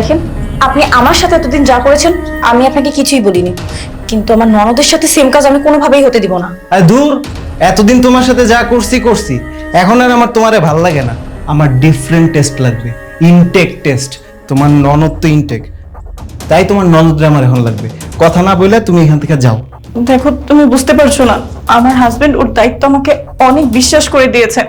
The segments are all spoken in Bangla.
দেখেন আপনি আমার সাথে এতদিন যা করেছেন আমি আপনাকে কিছুই বলিনি। কিন্তু আমার ননদের সাথে সেম কাজ আমি কোনোভাবেই হতে দিব না। আর দূর এতদিন তোমার সাথে যা করছি করছি। এখন আর আমার তোমারে ভালো লাগে না। আমার ডিফারেন্ট টেস্ট লাগবে ইনটেক টেস্ট তোমার ননদ তো ইনটেক তাই তোমার ননদরে আমার এখন লাগবে। কথা না বলে তুমি এখান থেকে যাও। দেখো তুমি বুঝতে পারছ না। আমার হাজবেন্ড ওর দায়িত্ব আমাকে অনেক বিশ্বাস করে দিয়েছে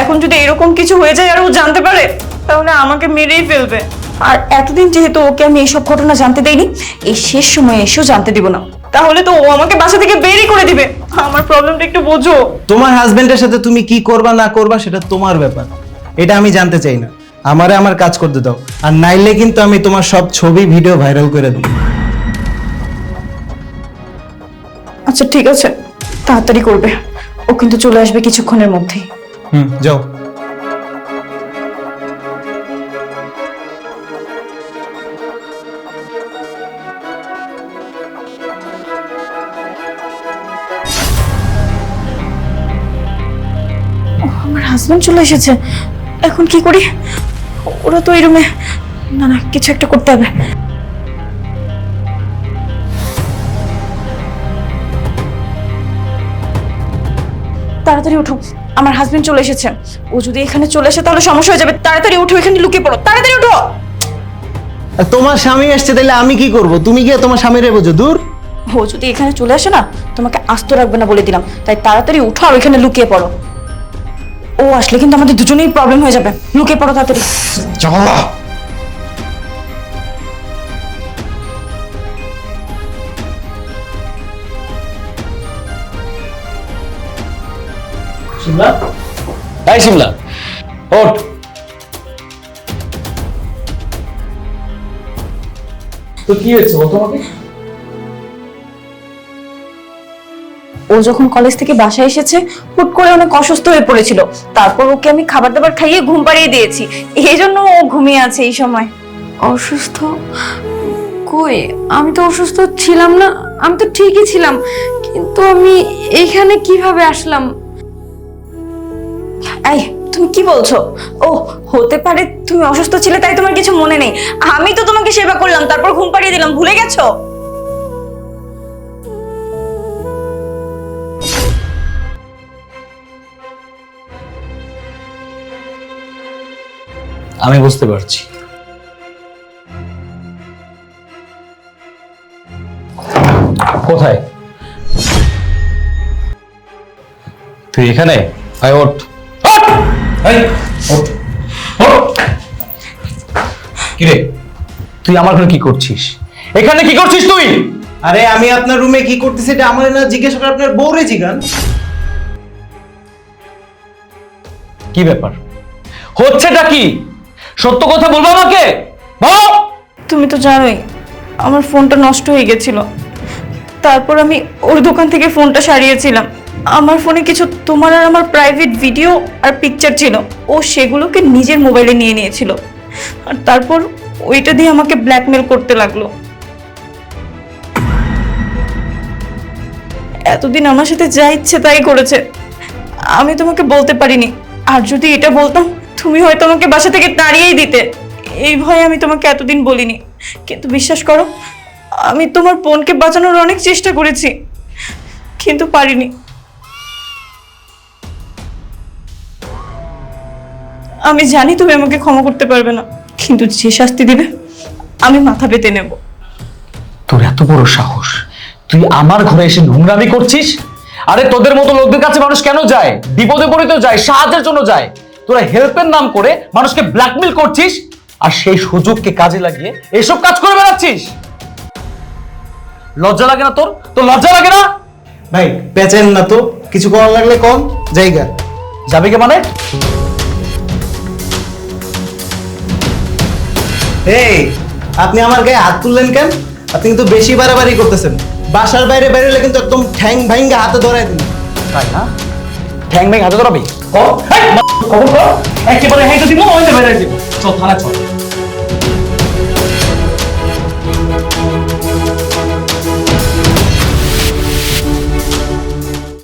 এখন যদি এরকম কিছু হয়ে যায় আর ও জানতে পারে তাহলে আমাকে মেরেই ফেলবে। আর এতদিন যেহেতু ওকে আমি এইসব ঘটনা জানতে দেইনি এই শেষ সময়ে এসেও জানতে দিব না। তাহলে তো ও আমাকে বাসা থেকে বেরই করে দিবে। আমার প্রবলেমটা একটু বোঝো। তোমার হাজবেন্ডের সাথে তুমি কি করবা না করবা সেটা তোমার ব্যাপার। এটা আমি জানতে চাই না। আমারে আমার কাজ করতে দাও। আর নাইলে কিন্তু আমি তোমার সব ছবি ভিডিও ভাইরাল করে দেবো। আচ্ছা ঠিক আছে। তাড়াতাড়ি করবে। ও কিন্তু চলে আসবে কিছুক্ষণের মধ্যেই। হুম যাও। হাজবেন্ড চলে এসেছে। এখন কি করি? ওরা তো এই রুমে না না কিছু একটা করতে হবে। তাড়াতাড়ি উঠো। আমার হাজবেন্ড চলে এসেছে। ও যদি এখানে চলে আসে তাহলে সমস্যা হয়ে যাবে। তাড়াতাড়ি উঠো এখানে লুকিয়ে পড়ো। তাড়াতাড়ি উঠো! তোমার স্বামী আসছে তাহলে আমি কি করব? তুমি গিয়ে তোমার স্বামীরে বোঝো দূর। ও যদি এখানে চলে আসে না তোমাকে আস্ত রাখবে না বলে দিলাম। তাই তাড়াতাড়ি উঠো আর ওইখানে লুকিয়ে পড়ো। ও আসলে কিন্তু আমাদের দুজনেই প্রবলেম হয়ে যাবে। লুকিয়ে পড়ো তাড়াতাড়ি। চলো শিমলা তাই শিমলা ওঠ। তো কি হয়েছে ও তোমাকে? ও যখন কলেজ থেকে বাসায় এসেছে হুট করে অনেক অসুস্থ হয়ে পড়েছিল। তারপর ওকে আমি খাবার দাবার খাইয়ে ঘুম পাড়িয়ে দিয়েছি। এই জন্য ও ঘুমিয়ে আছে এই সময়। অসুস্থ? কই? আমি তো অসুস্থ ছিলাম না। আমি তো ঠিকই ছিলাম। কিন্তু আমি এইখানে কীভাবে আসলাম? এই তুমি কি বলছো? ও হতে পারে তুমি অসুস্থ ছিলে তাই তোমার কিছু মনে নেই। আমি তো তোমাকে সেবা করলাম তারপর ঘুম পাড়িয়ে দিলাম। ভুলে গেছো? আমি বুঝতে পারছি। কোথায়? তুই এখানে? আয় ওঠ! কিরে তুই আমার ঘরে কি করছিস? এখানে কি করছিস তুই? আরে আমি আপনার রুমে কি করতেছি এটা আমার না জিজ্ঞেস করে আপনার বউরে জিগান কি ব্যাপার? হচ্ছেটা কি? সত্য কথা বলব আমাকে? বল! তুমি তো জানোই, আমার ফোনটা নষ্ট হয়ে গেছিল। তারপর আমি ওর দোকান থেকে ফোনটা সারিয়েছিলাম। আমার ফোনে কিছু তোমার আর আমার প্রাইভেট ভিডিও আর পিকচার ছিল। ও সেগুলোকে নিজের মোবাইলে নিয়ে নিয়েছিল। আর তারপর ওইটা দিয়ে আমাকে ব্ল্যাকমেল করতে লাগল। এতদিন আমার সাথে যা ইচ্ছে তাই করেছে। আমি তোমাকে বলতে পারিনি। আর যদি এটা বলতাম তুমি হয়তো আমাকে বাসা থেকে তাড়িয়েই দিতে। এই ভয়ে আমি তোমাকে এতদিন বলিনি। কিন্তু বিশ্বাস করো, আমি তোমার বোনকে বাঁচানোর অনেক চেষ্টা করেছি, কিন্তু পারিনি। আমি জানি তুমি আমাকে ক্ষমা করতে পারবে না, কিন্তু যে শাস্তি দিবে, আমি মাথা পেতে নেব। তোর এত বড় সাহস, তুই আমার ঘরে এসে নোংরামি করছিস? আরে তোদের মতো লোকদের কাছে মানুষ কেন যায়? বিপদে পড়ে তো যায়, সাহায্যের জন্য যায়। তোরা হেল্পের নাম করে মানুষকে ব্ল্যাকমেল করছিস আর সেই সুযোগকে কাজে লাগিয়ে এসব কাজ করে বেড়াচ্ছিস। লজ্জা লাগে না তোর? তোর লজ্জা লাগে না? ভাই পেঁচেন না তো। কিছু করার লাগলে কম জায়গা। যাবে কে মানে? এই আপনি আমার গায়ে হাত তুললেন কেন? আপনি কিন্তু বেশি বাড়াবাড়ি করতেছেন। বাসার বাইরে বেরোলে কিন্তু একদম ঠ্যাং ভাঙ্গে হাতে ধরাই দিন। তাই না? ঠ্যাং ব্যাং হাতে ধরাবি? খবর কর। একেবারে হেঁটে দিব ওই দিব। চল থানা চল।